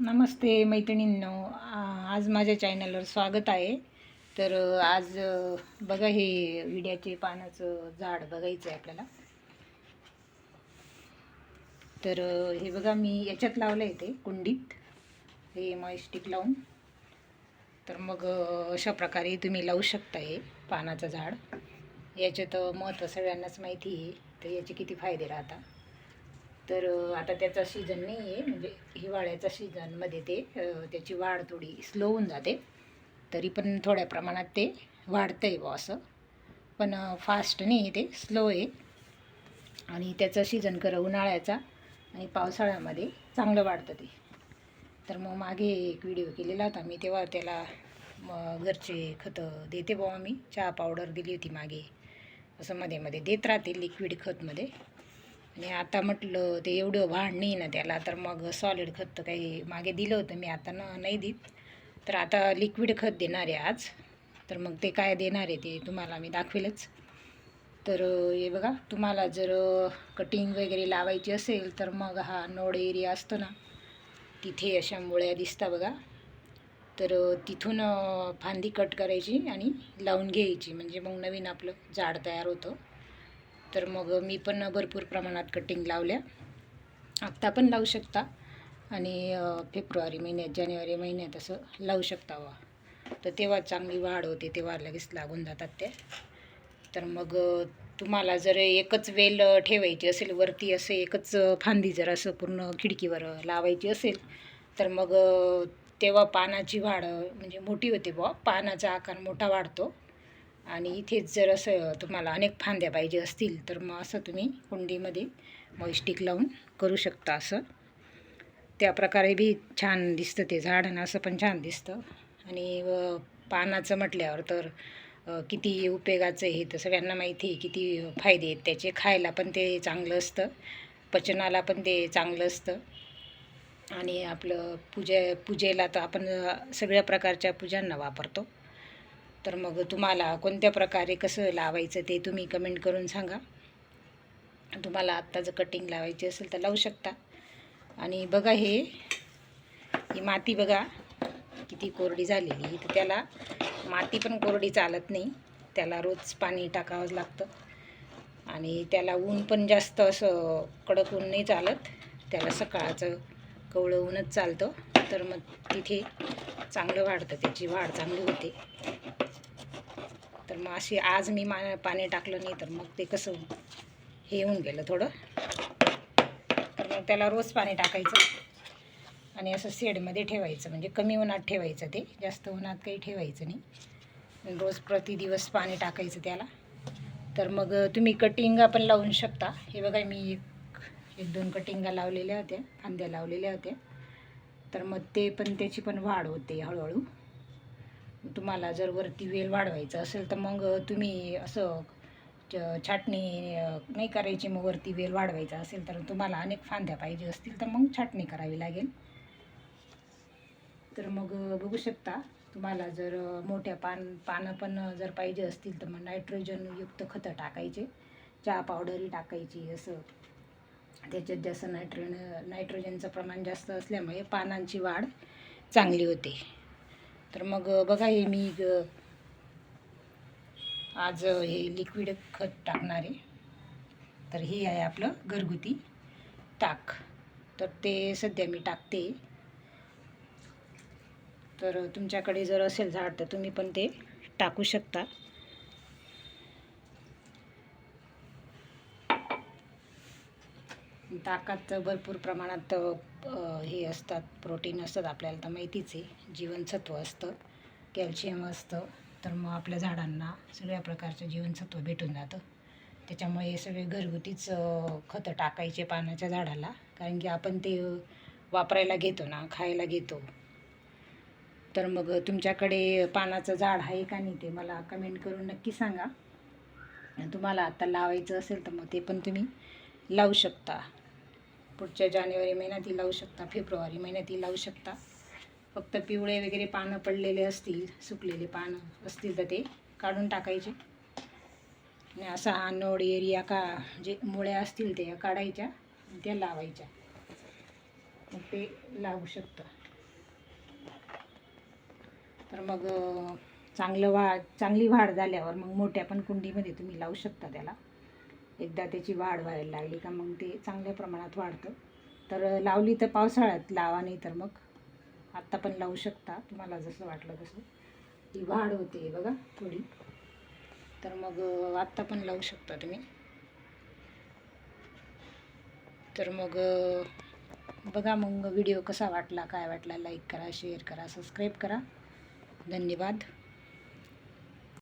नमस्ते मैत्रिणींनो. आज माझ्या चॅनलवर स्वागत आहे. तर आज बघा हे विड्याचे पानाचं झाड बघायचं आहे आपल्याला. तर हे बघा मी याच्यात लावलं आहे ते कुंडीत. हे मॉइस्टिक लावून. तर मग अशा प्रकारे तुम्ही लावू शकता हे पानाचं झाड. याच्यात महत्त्व सगळ्यांनाच माहिती आहे. तर याचे किती फायदे राहतात. तर आता त्याचा सीझन नाही आहे म्हणजे हिवाळ्याचा सीझनमध्ये ते त्याची वाढ थोडी स्लो होऊन जाते. तरी पण थोड्या प्रमाणात ते वाढतं आहे बुवा असं. पण फास्ट नाही आहे ते स्लो आहे. आणि त्याचं सीझन खरं उन्हाळ्याचा आणि पावसाळ्यामध्ये चांगलं वाढतं ते. तर मग मागे एक व्हिडिओ केलेला होता मी तेव्हा त्याला मग घरचे खतं देते बुवा मी चहा पावडर दिली होती मागे. असं मध्ये मध्ये देत राहते लिक्विड खतमध्ये. आणि आता म्हटलं ते एवढं भांड नाही ना त्याला. तर मग सॉलिड खत तर काही मागे दिलं होतं. मी आता ना नाही देत. तर आता लिक्विड खत देणार आहे आज. तर मग ते काय देणार आहे ते तुम्हाला मी दाखवेलच. तर हे बघा तुम्हाला जर कटिंग वगैरे लावायची असेल तर मग हा नोड एरिया असतो ना तिथे अशा मुळ्या दिसता बघा. तर तिथून फांदी कट करायची आणि लावून घ्यायची. म्हणजे मग नवीन आपलं झाड तयार होतं. तर मग मी पण भरपूर प्रमाणात कटिंग लावल्या. आत्ता पण लावू शकता. आणि फेब्रुवारी महिन्यात जानेवारी महिन्यात असं लावू शकता वा तर तेव्हा चांगली वाढ होते तेव्हा लगेच लागून जातात ते तर मग तुम्हाला जर एकच वेल ठेवायची असेल वरती असं एकच फांदी जर असं पूर्ण खिडकीवर लावायची असेल तर मग तेव्हा पानाची वाढ म्हणजे मोठी होते बुवा. पानाचा आकार मोठा वाढतो. आणि इथेच जर असं तुम्हाला अनेक फांद्या पाहिजे असतील तर मग असं तुम्ही कुंडीमध्ये मॉइस्टिक लावून करू शकता असं. त्या प्रकारे बी छान दिसतं ते झाड आणि असं पण छान दिसतं. आणि पानाचं म्हटल्यावर तर किती उपयोगाचं आहे हे तर सगळ्यांना माहिती आहे किती फायदे आहेत त्याचे. खायला पण ते चांगलं असतं पचनाला पण ते चांगलं असतं. आणि आपलं पूजे पूजेला तर आपण सगळ्या प्रकारच्या पूजांना वापरतो. तर मग तुम्हाला कोणत्या प्रकारे कसं लावायचं ते तुम्ही कमेंट करून सांगा. तुम्हाला आत्ता जर कटिंग लावायची असेल तर लावू शकता. आणि बघा हे ही माती बघा किती कोरडी झालेली तर त्याला माती पण कोरडी चालत नाही. त्याला रोज पाणी टाकावंच लागतं. आणि त्याला ऊन पण जास्त असं कडक ऊन नाही चालत. त्याला सकाळचं कवळं ऊनच चालतं. तर मग तिथे चांगलं वाढतं. त्याची वाढ चांगली होते. तर मग अशी आज मी मा पाणी टाकलं नाही तर मग ते कसं हे होऊन गेलं थोडं. तर मग त्याला रोज पाणी टाकायचं आणि असं शेडमध्ये ठेवायचं म्हणजे कमी उन्हात ठेवायचं ते. जास्त उन्हात काही ठेवायचं नाही. रोज प्रतिदिवस पाणी टाकायचं त्याला. तर मग तुम्ही कटिंगा पण लावून शकता. हे बघा मी एक एक दोन कटिंगा लावलेल्या होत्या फांद्या लावलेल्या होत्या. तर मग ते पण त्याची पण वाढ होते हळूहळू. तुम्हाला जर वरती वेल वाढवायचं असेल तर मग तुम्ही असं च- छाटणी नाही करायची मग वरती वेल वाढवायचा असेल तर तुम्हाला अनेक फांद्या पाहिजे असतील तर मग छाटणी करावी लागेल. तर मग बघू शकता तुम्हाला जर मोठ्या पान पानं पण जर पाहिजे असतील तर मग नायट्रोजनयुक्त खतं टाकायचे चहा पावडरही टाकायची असं. त्याच्यात जास्त नायट्रोजन नायट्रोजनचं प्रमाण जास्त असल्यामुळे पानांची वाढ चांगली होते. तर मग बघा हे मी ग- आज हे लिक्विड खत टाकणार आहे. तर हे आहे आपलं घरगुती ताक. तर ते सध्या मी टाकते. तर तुमच्याकडे जर असेल झाड तर तुम्ही पण ते टाकू शकता. ताकात भरपूर प्रमाणात हे असतात प्रोटीन असतात आपल्याला तर माहितीच आहे. जीवनसत्व असतं कॅल्शियम असतं तर मग आपल्या झाडांना सगळ्या प्रकारचं जीवनसत्व भेटून जातं. त्याच्यामुळे हे सगळे घरगुतीच खतं टाकायचे पानाच्या झाडाला कारण की आपण ते वापरायला घेतो ना खायला घेतो. तर मग तुमच्याकडे पानाचं झाड आहे का नाही ते मला कमेंट करून नक्की सांगा. आणि तुम्हाला आता लावायचं असेल तर मग ते पण तुम्ही लावू शकता. पुढच्या जानेवारी महिन्यातही लावू शकता फेब्रुवारी महिन्यातही लावू शकता. फक्त पिवळे वगैरे पानं पडलेले असतील सुकलेले पानं असतील तर ते काढून टाकायचे. आणि असा हा नोड एरिया का जे मुळ्या असतील त्या काढायच्या त्या लावायच्या. मग ते लावू शकतं. तर मग चांगलं वाढ चांगली वाढ झाल्यावर मग मोठ्या पण कुंडीमध्ये तुम्ही लावू शकता त्याला. एकदा त्याची वाढ व्हायला लागली का मग ते चांगल्या प्रमाणात वाढतं. तर लावली तर पावसाळ्यात लावा नाही तर मग आत्ता पण लावू शकता. तुम्हाला जसं वाटलं तसं. ती वाढ होते बघा थोडी. तर मग आत्ता पण लावू शकता तुम्ही. तर मग बघा मग व्हिडिओ कसा वाटला काय वाटला लाईक करा शेअर करा सबस्क्राईब करा. धन्यवाद.